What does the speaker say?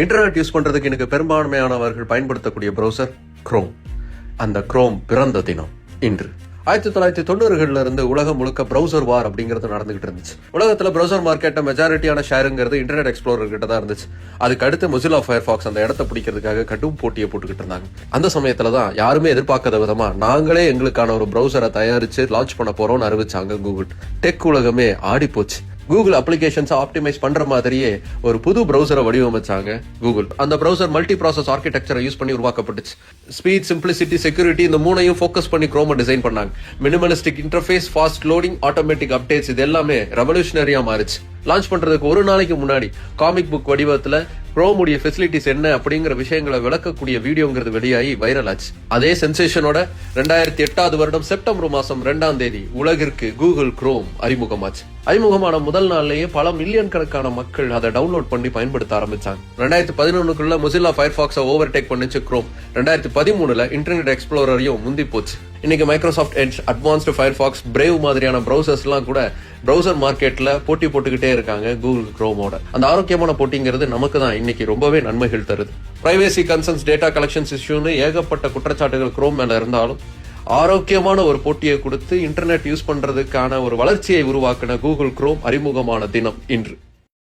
Internet use பண்ணுறதுக்கு எனக்கு பெரும்பான்மையானவர்கள் பயன்படுத்தக்கூடிய ப்ரௌசர் க்ரோம் அந்த க்ரோம் பிறந்த தினம் இன்று. ஆயிரத்தி தொள்ளாயிரத்தி தொண்ணூறுகள்ல இருந்து உலகம் முழுக்க ப்ரௌசர் வார் அப்படிங்கிறது நடந்துகிட்டு இருந்துச்சு. உலகத்துல ப்ரௌசர் மார்க்கெட்டை மெஜாரிட்டியான ஷேருங்கிறது இன்டர்நெட் எக்ஸ்ப்ளோரர் கிட்ட தான் இருந்துச்சு. அதுக்கு அடுத்து மொசிலா ஃபயர்ஃபாக்ஸ் அந்த இடத்த பிடிக்கிறதுக்காக கடும் போட்டியை போட்டுக்கிட்டு இருந்தாங்க. அந்த சமயத்துல தான் யாருமே எதிர்பார்க்காத விதமா நாங்களே எங்களுக்கான ஒரு ப்ரௌசரை தயாரிச்சு லான்ச் பண்ண போறோம்னு அறிவிச்சாங்க கூகுள். டெக் உலகமே ஆடி போச்சு கூகுள் அப்ளிகேஷன்ஸை ஆப்டிமைஸ் பண்ணுற மாதிரியே ஒரு புது ப்ரௌசரை வடிவமைச்சாங்க கூகுள் அந்த ப்ரௌசர் மல்டி ப்ராசஸ் ஆர்கிடெக்சரை யூஸ் பண்ணி உருவாக்கப்பட்டுச்சு. ஸ்பீட் சிம்பிளிசிட்டி செக்யூரிட்டி இந்த மூணையும் ஃபோக்கஸ் பண்ணி குரோமை டிசைன் பண்ணாங்க. Minimalistic interface fast loading automatic updates இது எல்லாமே ரெவல்யூஷனரியாக மாறிச்சு. லான்ச் பண்ணுறதுக்கு ஒரு நாளைக்கு முன்னாடி காமிக் புக் வடிவத்தில் குரோமுடைய ஃபெசிலிட்டிஸ் என்ன அப்படிங்கிற விஷயங்களை விளக்கக்கூடிய வீடியோங்கிறது வெளியாகி வைரல் ஆச்சு. அதே சென்சேஷனோட ரெண்டாயிரத்தி எட்டாவது வருடம் செப்டம்பர் மாசம் ரெண்டாம் தேதி உலகிற்கு கூகுள் குரோம் அறிமுகமாச்சு. அறிமுகமான முதல் நாள்லயே பல மில்லியன் கணக்கான மக்கள் அதை டவுன்லோட் பண்ணி பயன்படுத்த ஆரம்பிச்சாங்க. ரெண்டாயிரத்தி பதினொன்னுக்குள்ள மொசில்லா ஃபயர்ஃபாக்ஸை ஓவர் டேக் பண்ணிச்சு குரோம் ரெண்டாயிரத்தி பதிமூணுல இன்டர்நெட் எக்ஸ்ப்ளோரரையும் முந்தி போச்சு. இன்னைக்கு Microsoft Edge advanced Firefox Brave மாதிரியான ப்ரௌசர்ஸ்லாம் கூட ப்ரௌசர் மார்க்கெட்டில் போட்டி போட்டுக்கிட்டே இருக்காங்க கூகுள் க்ரோமோட அந்த ஆரோக்கியமான போட்டிங்கிறது நமக்கு தான் இன்னைக்கு ரொம்பவே நன்மைகள் தருது. பிரைவேசி கன்சர்ன்ஸ் டேட்டா கலெக்ஷன்ஸ் இஷ்யூன்னு ஏகப்பட்ட குற்றச்சாட்டுகள் க்ரோம் மேலே இருந்தாலும் ஆரோக்கியமான ஒரு போட்டியை கொடுத்து இன்டர்நெட் யூஸ் பண்ணுறதுக்கான ஒரு வளர்ச்சியை உருவாக்கின கூகுள் க்ரோம் அறிமுகமான தினம் இன்று.